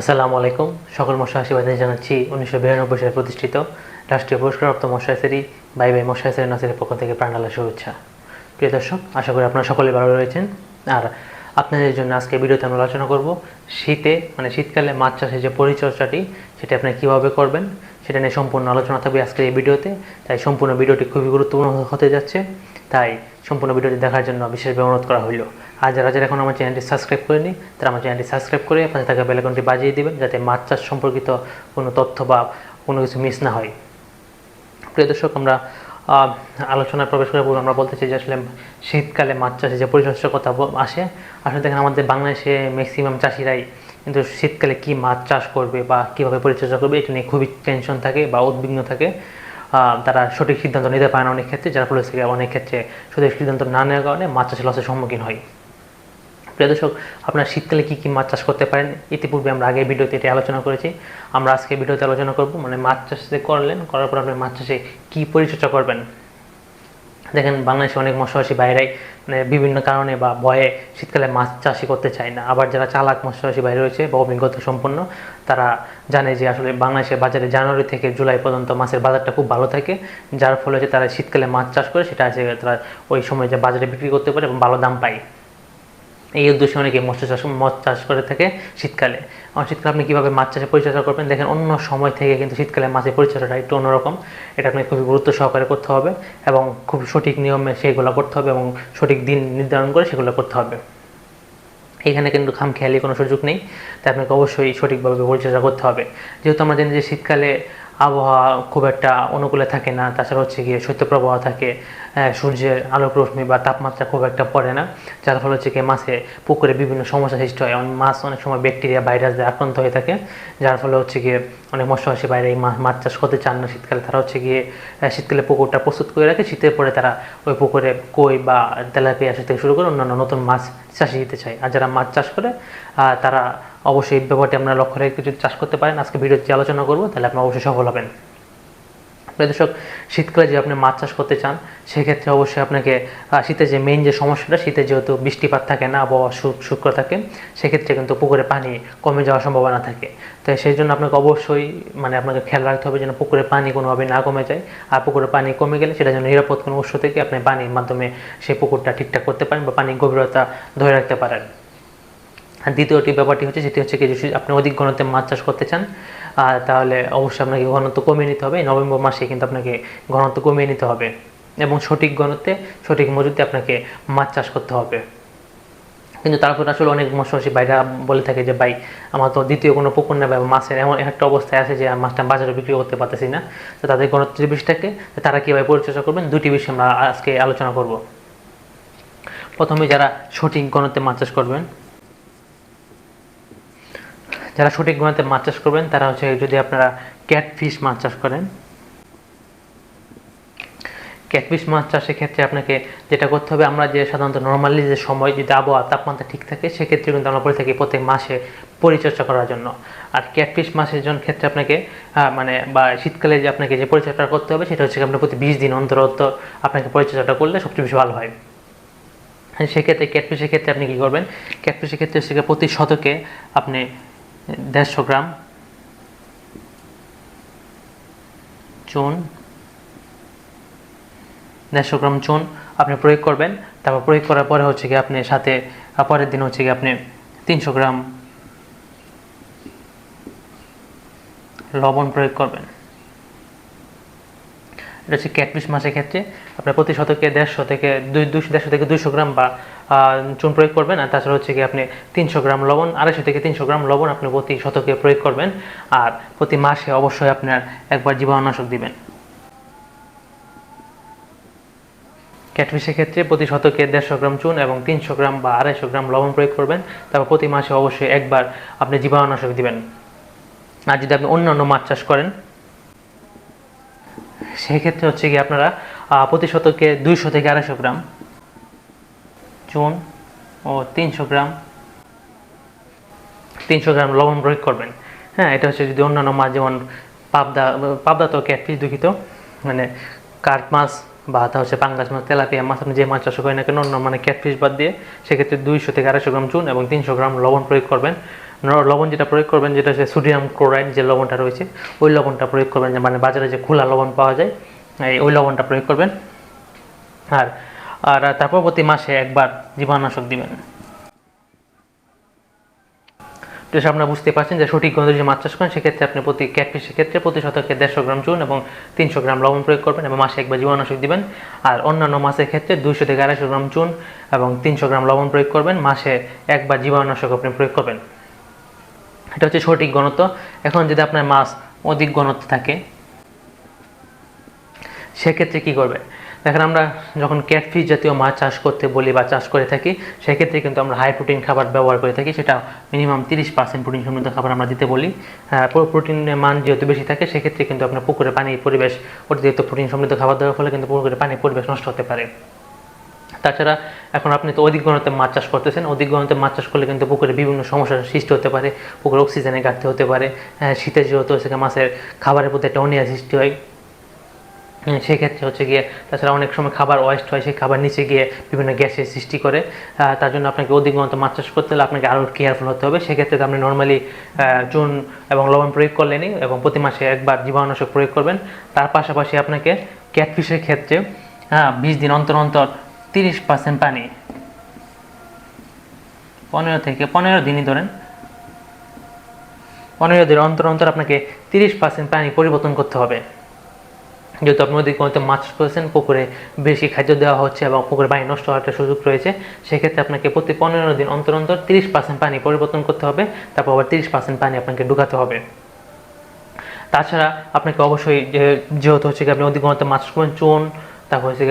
আসসালামু আলাইকুম। সকল মশা আশীর্বাদে জানাচ্ছি, উনিশশো বিরানব্বই সালে প্রতিষ্ঠিত রাষ্ট্রীয় পুরস্কারপ্রাপ্ত মশাইসেরি বাই বাই মশাইসেরি নাসিরের পক্ষ থেকে প্রাণালা শুভেচ্ছা। প্রিয় দর্শক, আশা করি আপনারা সকলে ভালো রয়েছেন। আর আপনাদের জন্য আজকে ভিডিওতে আমরা আলোচনা করব শীতে মানে শীতকালে মাছ চাষের যে পরিচর্যাটি, সেটা আপনি কীভাবে করবেন, সেটা নিয়ে সম্পূর্ণ আলোচনা থাকবে আজকের এই ভিডিওতে। তাই সম্পূর্ণ ভিডিওটি খুবই গুরুত্বপূর্ণ হতে যাচ্ছে। তাই সম্পূর্ণ ভিডিওটি দেখার জন্য বিশেষভাবে অনুরোধ করা হলো আর যারা যারা এখন আমার চ্যানেলটি সাবস্ক্রাইব করেনি তারা আমার চ্যানেলটি সাবস্ক্রাইব করে আপনাদের থাকা বেলাকনটি বাজিয়ে দিবেন যাতে মাছ চাষ সম্পর্কিত কোনো তথ্য বা কোনো কিছু মিস না হয়। প্রিয় দর্শক, আমরা আলোচনায় প্রবেশ করার পূর্বে আমরা বলতে চাই যে আসলে শীতকালে মাছ চাষে যে পরিচর্যার কথা আসে, আসলে দেখেন আমাদের বাংলাদেশে ম্যাক্সিমাম চাষিরাই কিন্তু শীতকালে কি মাছ চাষ করবে বা কীভাবে পরিচর্যা করবে এটা নিয়ে খুবই টেনশন থাকে বা উদ্বিগ্ন থাকে। তারা সঠিক সিদ্ধান্ত নিতে পারে না অনেক ক্ষেত্রে, যার ফলে অনেক ক্ষেত্রে সঠিক সিদ্ধান্ত না নেওয়ার কারণে মাছ চাষে লসের সম্মুখীন হয়। প্রিয় দর্শক, আপনারা শীতকালে কী কী মাছ চাষ করতে পারেন? ইতিপূর্বে আমরা আগে ভিডিওতে এটি আলোচনা করেছি। আমরা আজকে ভিডিওতে আলোচনা করব মানে মাছ চাষ করলেন, করার পর আপনি মাছ চাষে কী পরিচর্যা করবেন? দেখেন বাংলাদেশে অনেক মৎস্যবাসী বাইরেই মানে বিভিন্ন কারণে বা ভয়ে শীতকালে মাছ চাষই করতে চায় না। আবার যারা চালাক মৎস্যবাসী বাইরে রয়েছে, বা অভিজ্ঞতা সম্পন্ন, তারা জানে যে আসলে বাংলাদেশের বাজারে জানুয়ারি থেকে জুলাই পর্যন্ত মাছের বাজারটা খুব ভালো থাকে, যার ফলে যে তারা শীতকালে মাছ চাষ করে, সেটা আছে তারা ওই সময় যে বাজারে বিক্রি করতে পারে এবং ভালো দাম পায়। এই উদ্দেশ্যে অনেকে মৎস্য চাষ মাছ চাষ করে থাকে শীতকালে। আর শীতকালে আপনি কীভাবে মাছ চাষে পরিচর্যা করবেন, দেখেন অন্য সময় থেকে কিন্তু শীতকালে মাছের পরিচর্যাটা একটু অন্যরকম। এটা আপনাকে খুবই গুরুত্ব সহকারে করতে হবে এবং খুব সঠিক নিয়মে সেগুলো করতে হবে এবং সঠিক দিন নির্ধারণ করে সেগুলো করতে হবে। এখানে কিন্তু খামখেয়ালি কোনো সুযোগ নেই, তাই আপনাকে অবশ্যই সঠিকভাবে পরিচর্যা করতে হবে। যেহেতু আমরা জানি যে শীতকালে আবহাওয়া খুব একটা অনুকূলে থাকে না, তাছাড়া হচ্ছে গিয়ে শৈত্যপ্রবাহ থাকে সূর্যের আলোক রশ্মি বা তাপমাত্রা খুব একটা পড়ে না, যার ফলে হচ্ছে গিয়ে মাছে, পুকুরে বিভিন্ন সমস্যা সৃষ্টি হয়। মাছ অনেক সময় ব্যাকটেরিয়া, ভাইরাস দিয়ে আক্রান্ত হয়ে থাকে, যার ফলে হচ্ছে গিয়ে অনেক মৎস্যবাসী বাইরে এই মাছ চাষ করতে চান না। শীতকালে তারা হচ্ছে গিয়ে শীতকালে পুকুরটা প্রস্তুত করে রাখে। শীতের পরে তারা ওই পুকুরে কই বা তেলাপিয়া থেকে শুরু করে অন্যান্য নতুন মাছ চাষে দিতে চায়। আর যারা মাছ চাষ করে তারা অবশ্যই এই ব্যাপারটি আপনারা লক্ষ্য রেখে যদি চাষ করতে পারেন, আজকে ভিডিওতে আলোচনা করব, তাহলে আপনি অবশ্যই সফল হবেন। দর্শক, শীতকালে যে আপনি মাছ চাষ করতে চান, সেক্ষেত্রে অবশ্যই আপনাকে শীতে যে মেইন যে সমস্যাটা, শীতে যেহেতু বৃষ্টিপাত থাকে না, আবহাওয়া শু- শুষ্ক থাকে, সেক্ষেত্রে কিন্তু পুকুরে পানি কমে যাওয়ার সম্ভাবনা থাকে। তাই সেই জন্য আপনাকে অবশ্যই মানে আপনাকে খেয়াল রাখতে হবে যেন পুকুরে পানি কোনোভাবে না কমে যায়। আর পুকুরে পানি কমে গেলে সেটা যেন নিরাপদ কোনো উৎস থেকে আপনি পানির মাধ্যমে সেই পুকুরটা ঠিকঠাক করতে পারেন বা পানির গভীরতা ধরে রাখতে পারেন। দ্বিতীয়টি ব্যাপারটি হচ্ছে সেটি হচ্ছে কি, যদি আপনি অধিক ঘনত্বে মাছ চাষ করতে চান তাহলে অবশ্যই আপনাকে ঘনত্ব কমিয়ে নিতে হবে। নভেম্বর মাসে কিন্তু আপনাকে ঘনত্ব কমিয়ে নিতে হবে এবং সঠিক ঘনত্বে সঠিক মজুতে আপনাকে মাছ চাষ করতে হবে। কিন্তু তারপর আসলে অনেক মৎস্যবাসী ভাইরা বলে থাকে যে, ভাই, আমার তো দ্বিতীয় কোনো পুকুর নেবে বা মাছের এমন একটা অবস্থায় আছে যে, মাছটা বাজারে বিক্রি করতে পারতেছি না। তো তাদের ঘনত্ব যে বিষয়টাকে তারা কীভাবে পরিচর্যা করবেন, দুটি বিষয় আমরা আজকে আলোচনা করব। প্রথমে যারা সঠিক ঘনত্বে মাছ চাষ করবেন যারা সঠিক গুণাতে মাছ চাষ করবেন, তারা হচ্ছে যদি আপনারা ক্যাটফিশ মাছ চাষ করেন, ক্যাটফিশ মাছ চাষের ক্ষেত্রে আপনাকে যেটা করতে হবে, আমরা যে সাধারণত নর্মালি যে সময়, যদি আবহাওয়া তাপমাত্রা ঠিক থাকে, সেক্ষেত্রে কিন্তু আমরা বলে থাকি প্রত্যেক মাসে পরিচর্যা করার জন্য। আর ক্যাটফিশ মাছের জন্য ক্ষেত্রে আপনাকে মানে বা শীতকালে যে আপনাকে যে পরিচর্যা করতে হবে, সেটা হচ্ছে আপনার প্রতি বিশ দিন অন্তর অন্তর আপনাকে পরিচর্যাটা করলে সবচেয়ে বেশি ভালো হয়। সেক্ষেত্রে ক্যাটফিশের ক্ষেত্রে আপনি কী করবেন, ক্যাটফিশের ক্ষেত্রে হচ্ছে প্রতি শতকে আপনি দেড়শো গ্রাম চুন। দেড়শো গ্রাম চুন আপনি প্রয়োগ করবেন। তারপর প্রয়োগ করার পরে হচ্ছে কি আপনি সাথে পরের দিন হচ্ছে কি আপনি তিনশো গ্রাম লবণ প্রয়োগ করবেন। এটা হচ্ছে ক্যাটফিশ মাছের ক্ষেত্রে। আপনার প্রতি শতকে দেড়শো থেকে দুই দুশো দেড়শো থেকে দুইশো গ্রাম বা চুন প্রয়োগ করবেন। আর তাছাড়া হচ্ছে কি আপনি তিনশো গ্রাম লবণ, আড়াইশো থেকে তিনশো গ্রাম লবণ আপনি প্রতি শতকে প্রয়োগ করবেন। আর প্রতি মাসে অবশ্যই আপনার একবার জীবাণুনাশক দিবেন। ক্যাটফিশের ক্ষেত্রে প্রতি শতকে দেড়শো গ্রাম চুন এবং তিনশো গ্রাম বা আড়াইশো গ্রাম লবণ প্রয়োগ করবেন। তারপর প্রতি মাসে অবশ্যই একবার আপনি জীবাণুনাশক দিবেন। আর যদি আপনি অন্যান্য মাছ চাষ করেন, সেক্ষেত্রে হচ্ছে কি আপনারা প্রতি শতকে দুইশো থেকে আড়াইশো গ্রাম। চুন ও তিনশো গ্রাম। তিনশো গ্রাম লবণ প্রয়োগ করবেন। হ্যাঁ এটা হচ্ছে যদি অন্যান্য মাছ, যেমন পাবদা পাবদা তো ক্যাটফিশ দুঃখিত। মানে কার্প মাছ বা তা হচ্ছে পাঙ্গাস মাছ, তেলাপিয়া মাছ, আপনি যে মাছ চাষ করেন না কেন, অন্য মানে ক্যাটফিশ বাদ দিয়ে সেক্ষেত্রে দুইশো থেকে আড়াইশো গ্রাম চুন এবং তিনশো গ্রাম লবণ প্রয়োগ করবেন। লবণ যেটা প্রয়োগ করবেন, যেটা হচ্ছে সোডিয়াম ক্লোরাইড যে লবণটা রয়েছে, ওই লবণটা প্রয়োগ করবেন, যে মানে বাজারে যে খোলা লবণ পাওয়া যায় ওই লবণটা প্রয়োগ করবেন। আর আর তারপর প্রতি মাসে একবার জীবাণুনাশক দিবেন। তো আপনারা বুঝতে পারছেন যে সঠিক গন্ধে যে মাছ চাষ করেন, সেক্ষেত্রে আপনি প্রতি ক্যাটফিসের ক্ষেত্রে প্রতি শতকে দেড়শো গ্রাম চুন এবং তিনশো গ্রাম লবণ প্রয়োগ করবেন এবং মাসে একবার জীবাণুনাশক দিবেন। আর অন্যান্য মাছের ক্ষেত্রে দুইশো থেকে আড়াইশো গ্রাম চুন এবং তিনশো গ্রাম লবণ প্রয়োগ করবেন। মাসে একবার জীবাণুনাশক আপনি প্রয়োগ করবেন। এটা হচ্ছে সঠিক ঘনত্ব। এখন যদি আপনার মাছ অধিক ঘনত্ব থাকে সেক্ষেত্রে কি করবে? দেখেন আমরা যখন ক্যাটফিশ জাতীয় মাছ চাষ করতে বলি বা চাষ করে থাকি সেক্ষেত্রে কিন্তু আমরা হাই প্রোটিন খাবার ব্যবহার করে থাকি সেটা মিনিমাম তিরিশ পার্সেন্ট প্রোটিন সমৃদ্ধ খাবার আমরা দিতে বলি। হ্যাঁ, প্রোটিনের মান যেহেতু বেশি থাকে সেক্ষেত্রে কিন্তু আপনার পুকুরে পানি পরিবেশ অতিরিক্ত প্রোটিন সমৃদ্ধ খাবার দেওয়ার ফলে কিন্তু পুকুরে পানি পরিবেশ নষ্ট হতে পারে। তাছাড়া এখন আপনি তো অধিক ঘনত্বে মাছ চাষ করতেছেন অধিক ঘনত্বে মাছ চাষ করলে কিন্তু পুকুরে বিভিন্ন সমস্যার সৃষ্টি হতে পারে পুকুরে অক্সিজেনের ঘাটতি হতে পারে। হ্যাঁ, শীতে যেহেতু সেখানে মাছের খাবারের প্রতি একটা অনিয়া সৃষ্টি হ্যাঁ, সেক্ষেত্রে হচ্ছে গিয়ে তাছাড়া অনেক সময় খাবার ওয়েস্ট হয়, সেই খাবার নিচে গিয়ে বিভিন্ন গ্যাসের সৃষ্টি করে। তার জন্য আপনাকে অধিক ঘনত্ব মাছ চাষ করতে হলে আপনাকে আরও কেয়ারফুল হতে হবে। সেক্ষেত্রে আপনি নর্মালি চুন এবং লবণ প্রয়োগ করলেনই এবং প্রতি মাসে একবার জীবাণুনাশক প্রয়োগ করবেন। তার পাশাপাশি আপনাকে ক্যাটফিশের ক্ষেত্রে হ্যাঁ বিশ দিন অন্তর অন্তর তিরিশ পার্সেন্ট পানি। পনেরো থেকে, পনেরো দিনই ধরেন। পনেরো দিন অন্তর অন্তর আপনাকে তিরিশ পার্সেন্ট পানি পরিবর্তন করতে হবে। যেহেতু আপনি পরিমাণে মাছ করেছেন পুকুরে বেশি খাদ্য দেওয়া হচ্ছে এবং পুকুরে পানি নষ্ট হওয়ার একটা সুযোগ রয়েছে, সেক্ষেত্রে আপনাকে প্রতি পনেরো দিন অন্তর অন্তর তিরিশ পার্সেন্ট পানি পরিবর্তন করতে হবে, তারপর আবার তিরিশ পার্সেন্ট পানি আপনাকে ঢুকাতে হবে। তাছাড়া আপনাকে অবশ্যই যেহেতু হচ্ছে আপনি অধিক ঘনত্বে মাছ করবেন চুন, তারপর হচ্ছে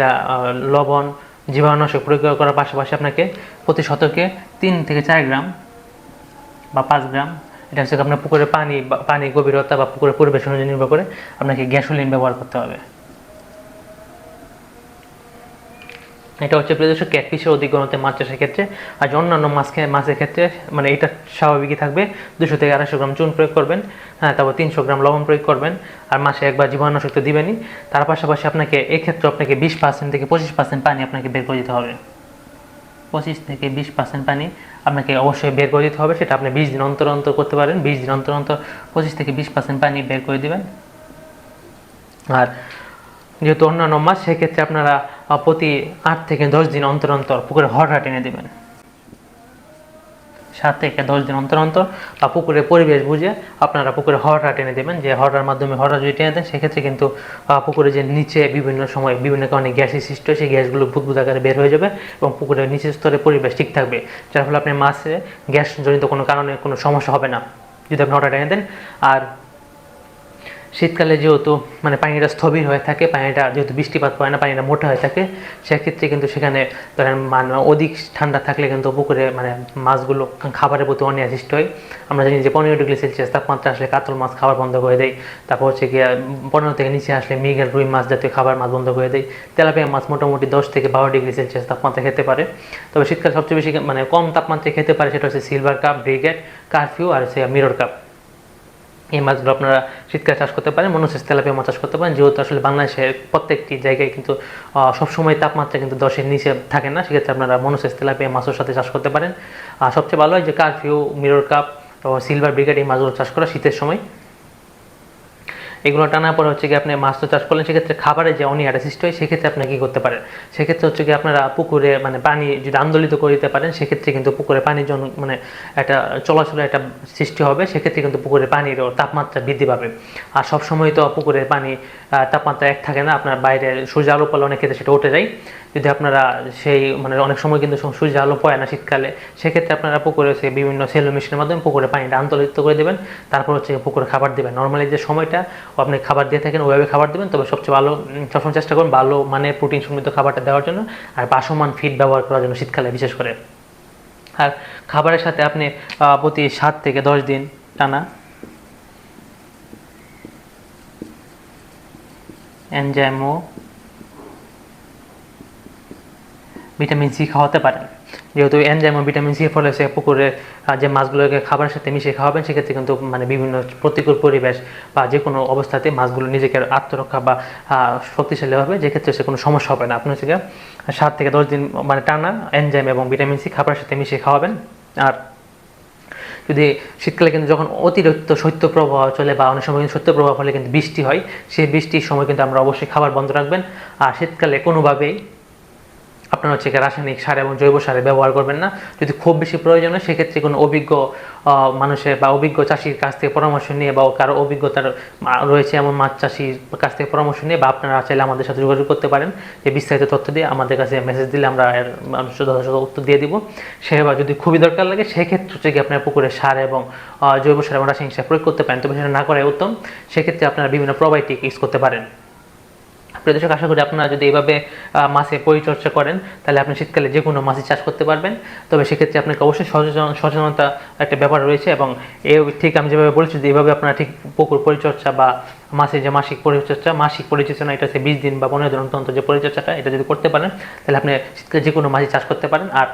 লবণ, জীবাণুনাশক প্রয়োগ করার পাশাপাশি আপনাকে প্রতি শতকে তিন থেকে চার গ্রাম বা পাঁচ গ্রাম এটা হচ্ছে আপনার পুকুরের পানি পানি গভীরতা বা পুকুরের পরিবেশ অনুযায়ী নির্ভর করে আপনাকে গ্যাসোলিন ব্যবহার করতে হবে। এটা হচ্ছে প্রদেশের ক্যাটফিশের অধিক মাছ চাষের ক্ষেত্রে আর অন্যান্য মাছ মাছের ক্ষেত্রে মানে এটা স্বাভাবিকই থাকবে। দুশো থেকে আড়াইশো গ্রাম চুন প্রয়োগ করবেন হ্যাঁ তারপর তিনশো গ্রাম লবণ প্রয়োগ করবেন আর মাসে একবার জীবাণুনাশক তো দিবেনই। তার পাশাপাশি আপনাকে এক্ষেত্রে আপনাকে বিশ পার্সেন্ট থেকে পঁচিশ পার্সেন্ট পানি আপনাকে বের করে দিতে হবে। পঁচিশ থেকে বিশ পার্সেন্ট পানি আপনাকে অবশ্যই বের করে দিতে হবে। সেটা আপনি বিশ দিন অন্তর অন্তর করতে পারেন। বিশ দিন অন্তর অন্তর পঁচিশ থেকে বিশ পার্সেন্ট পানি বের করে দেবেন। আর যেহেতু অন্যান্য মাছ, সেক্ষেত্রে আপনারা প্রতি আট থেকে দশ দিন অন্তর অন্তর পুকুরে হররা টেনে দেবেন। সাত থেকে দশ দিন অন্তর অন্তর বা পুকুরের পরিবেশ বুঝে আপনারা পুকুরে হরটা টেনে দেবেন। যে হররার মাধ্যমে হররা যদি টেনে দেন, সেক্ষেত্রে কিন্তু পুকুরে যে নিচে বিভিন্ন সময় বিভিন্ন কারণে গ্যাসের সৃষ্টি হয়, সেই গ্যাসগুলো বুদবুদ আকারে বের হয়ে যাবে এবং পুকুরের নিচের স্তরে পরিবেশ ঠিক থাকবে। যার ফলে আপনি মাছে গ্যাসজনিত কোনো কারণে কোনো সমস্যা হবে না, যদি আপনি হরটা টেনে দেন। আর শীতকালে যেহেতু মানে পানিটা স্থবির হয়ে থাকে, পানিটা যেহেতু বৃষ্টিপাত পড়ে না, পানিটা মোটা হয়ে থাকে, সেক্ষেত্রে কিন্তু সেখানে ধরেন মানে অধিক ঠান্ডা থাকলে কিন্তু পুকুরে মানে মাছগুলো খাবারের প্রতি অনীহা সৃষ্টি হয়। আমরা জানি যে পনেরো ডিগ্রি সেলসিয়াস তাপমাত্রা আসলে কাতল মাছ খাবার বন্ধ করে দেয়। তারপর হচ্ছে গিয়ে পনেরো থেকে নিচে আসলে মৃগেল, রুই মাছ জাতীয় খাবার মাছ বন্ধ করে দেয়। তেলাপিয়া মাছ মোটামুটি দশ থেকে বারো ডিগ্রি সেলসিয়াস তাপমাত্রা খেতে পারে। তবে শীতকালে সবচেয়ে বেশি মানে কম তাপমাত্রায় খেতে পারে সেটা হচ্ছে সিলভার কাপ, ব্রিগেড, কারফিউ আর হচ্ছে মিরর কাপ। এই মাছগুলো আপনারা শীতকালে চাষ করতে পারেন মনোসেস তেলাপিয়া মাছ চাষ করতে পারেন। যেহেতু আসলে বাংলাদেশের প্রত্যেকটি জায়গায় কিন্তু সবসময় তাপমাত্রা কিন্তু দশের নিচে থাকে না, সেক্ষেত্রে আপনারা মনোসেস তেলাপিয়া মাছের সাথে চাষ করতে পারেন। আর সবচেয়ে ভালো হয় যে কারফিউ মিরর কাপ সিলভার ব্রিগেড এই মাছগুলো চাষ করা শীতের সময়। এগুলো টানার পর হচ্ছে কি আপনি মাছ তো চাষ করলেন, সেক্ষেত্রে খাবারের যে অনিহাটা সৃষ্টি হয়, সেক্ষেত্রে আপনি কী করতে পারেন? সেক্ষেত্রে হচ্ছে কি আপনারা পুকুরে মানে পানি যদি আন্দোলিত করে দিতে পারেন, সেক্ষেত্রে কিন্তু পুকুরে পানির জন্য মানে একটা চলাচলের একটা সৃষ্টি হবে, সেক্ষেত্রে কিন্তু পুকুরে পানির তাপমাত্রা বৃদ্ধি পাবে। আর সব সময় তো পুকুরের পানি তাপমাত্রা এক থাকে না, আপনার বাইরে সূর্য আলো পড়লে অনেক ক্ষেত্রে সেটা উঠে যায়। যদি আপনারা সেই মানে অনেক সময় কিন্তু সূর্য আলো পড়ে না শীতকালে, সেক্ষেত্রে আপনারা পুকুরে হচ্ছে বিভিন্ন সেলো মেশিনের মাধ্যমে পুকুরে পানিটা আন্তরিত করে দেবেন, তারপর হচ্ছে পুকুরে খাবার দেবেন। নর্মালি যে সময়টা আপনি খাবার দিয়ে থাকেন, ওইভাবে খাবার দেবেন, তবে সবচেয়ে ভালো সবসময় চেষ্টা করুন ভালো মানে প্রোটিন সমৃদ্ধ খাবারটা দেওয়ার জন্য আর বাসমান ফিড ব্যবহার করার জন্য শীতকালে বিশেষ করে। আর খাবারের সাথে আপনি প্রতি সাত থেকে দশ দিন টানা এনজাইমো, ভিটামিন সি খাওয়াতে পারেন। যেহেতু এনজাইম ভিটামিন সি ফলে সে পুকুরে যে মাছগুলোকে খাবারের সাথে মিশিয়ে খাওয়াবেন সেক্ষেত্রে কিন্তু মানে বিভিন্ন প্রতিকূল পরিবেশ বা যে কোনো অবস্থাতে মাছগুলো নিজেকে আত্মরক্ষা বা শক্তিশালী হবে, যেক্ষেত্রে সে কোনো সমস্যা হবে না। আপনি হচ্ছে সাত থেকে দশ দিন মানে টানা এনজাইম এবং ভিটামিন সি খাবারের সাথে মিশিয়ে খাওয়াবেন। আর যদি শীতকালে কিন্তু যখন অতিরিক্ত শৈত্যপ্রবাহ চলে বা অনেক সময় কিন্তু শৈত্যপ্রবাহ ফলে কিন্তু বৃষ্টি হয়, সেই বৃষ্টির সময় কিন্তু আমরা অবশ্যই খাবার বন্ধ রাখবেন। আর শীতকালে কোনোভাবেই আপনার হচ্ছে রাসায়নিক সার এবং জৈব সারের ব্যবহার করবেন না। যদি খুব বেশি প্রয়োজন হয়, সেক্ষেত্রে কোনো অভিজ্ঞ মানুষের বা অভিজ্ঞ চাষির কাছ থেকে পরামর্শ নিয়ে বা কারও অভিজ্ঞতার রয়েছে এমন মাছ চাষির কাছ থেকে পরামর্শ নিয়ে বা আপনারা চাইলে আমাদের সাথে যোগাযোগ করতে পারেন। যে বিস্তারিত তথ্য দিয়ে আমাদের কাছে মেসেজ দিলে আমরা এর যথাযথ উত্তর দিয়ে দিব। সেবা যদি খুবই দরকার লাগে, সেক্ষেত্রে হচ্ছে কি আপনার পুকুরে সার এবং জৈব সার এবং রাসায়নিক সার প্রয়োগ করতে পারেন। তবে সেটা না করাই উত্তম। সেক্ষেত্রে আপনারা বিভিন্ন প্রোবায়োটিক ইউজ করতে পারেন। প্রিয় দর্শক, আশা করি আপনারা যদি এইভাবে মাছের পরিচর্যা করেন, তাহলে আপনি শীতকালে যে কোনো মাছই চাষ করতে পারবেন। তবে সেক্ষেত্রে আপনাকে অবশ্যই সচেতন, সচেতনতা একটা ব্যাপার রয়েছে এবং এ ঠিক আমি যেভাবে বলেছি যে এইভাবে আপনারা ঠিক পুকুর পরিচর্যা বা মাছের যে মাসিক পরিচর্যা মাসিক পরিচর্যা এটা হচ্ছে বিশ দিন বা পনেরো দিন অন্তর যে পরিচর্যাটা, এটা যদি করতে পারেন, তাহলে আপনি শীতকালে যে কোনো মাছই চাষ করতে পারেন। আর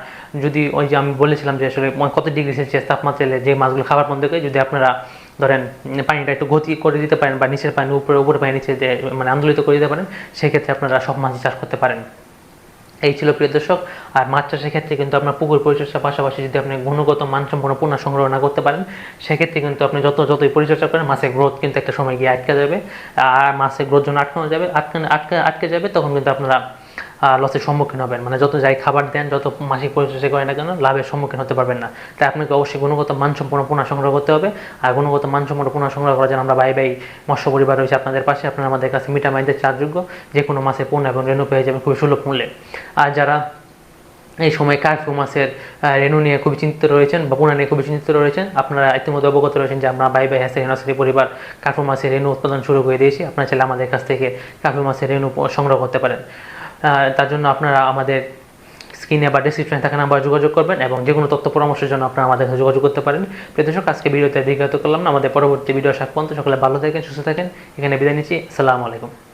যদি ওই যে আমি বলেছিলাম যে আসলে কত ডিগ্রি সেলসিয়াস তাপমাত্রা এলে যে মাছগুলো খাবার বন্ধ করে, যদি আপনারা ধরেন, পানিটা একটু গতি করে দিতে পারেন বা নিচের পানি, উপরে উপরে পানি নিচে মানে আন্দোলিত করে দিতে পারেন, সেক্ষেত্রে আপনারা সব মাছ চাষ করতে পারেন। এই ছিল প্রিয় দর্শক, আর মাছ চাষের ক্ষেত্রে কিন্তু আপনার পুকুর পরিচর্যার পাশাপাশি যদি আপনি গুণগত মানসম্পন্ন পুনঃ সংগ্রহ না করতে পারেন, সেক্ষেত্রে কিন্তু আপনি যত যতই পরিচর্যা করেন, মাছের গ্রোথ কিন্তু একটা সময় গিয়ে আটকে যাবে। আর মাছের গ্রোথ যখন আটকানো যাবে, আটকানো আটকে আটকে যাবে, তখন কিন্তু আপনারা লসের সম্মুখীন হবেন। মানে যত যাই খাবার দেন যত মাসিক পরিচর্যা করেন না কেন লাভের সম্মুখীন হতে পারবেন না। তাই আপনাকে অবশ্যই গুণগত মানসম্পন্ন পুনঃ সংগ্রহ করতে হবে। আর গুণগত মানসম্পন্ন পুনঃ সংগ্রহ করার জন্য আমরা বাই বাই মৎস্য পরিবার রয়েছে আপনাদের পাশে। আপনারা আমাদের কাছে মিটা মাইন্ডের চার্জযোগ্য যে কোনো মাসে পণ্য এবং রেণু পেয়ে যাবেন খুবই সুলভ মূল্যে। আর যারা এই সময় কার্ফু মাছের আহ, রেণু নিয়ে খুবই চিন্তিত রয়েছেন বা পোনা নিয়ে খুবই চিন্তিত রয়েছেন আপনারা ইতিমধ্যে অবগত রয়েছেন যে আমরা বাই বাই হ্যাসের হেনাসরি পরিবার কার্ফু মাসের রেণু উৎপাদন শুরু করে দিয়েছি। আপনারা চাইলে আমাদের কাছ থেকে কার্ফু মাসের রেণু সংগ্রহ করতে পারেন। তার জন্য আপনারা আমাদের স্ক্রিনে বা ডিসক্রিপশনে থাকা নাম্বার যোগাযোগ করবেন এবং যে কোনো তথ্য পরামর্শের জন্য আপনারা আমাদের সাথে যোগাযোগ করতে পারেন। প্রিয় দর্শক, আজকে ভিডিওতে দীর্ঘায়িত করলাম না। আমাদের পরবর্তী ভিডিও আসার পর্যন্ত সকলে ভালো থাকেন, সুস্থ থাকেন। এখানে বিদায় নিচ্ছি। আসসালামু আলাইকুম।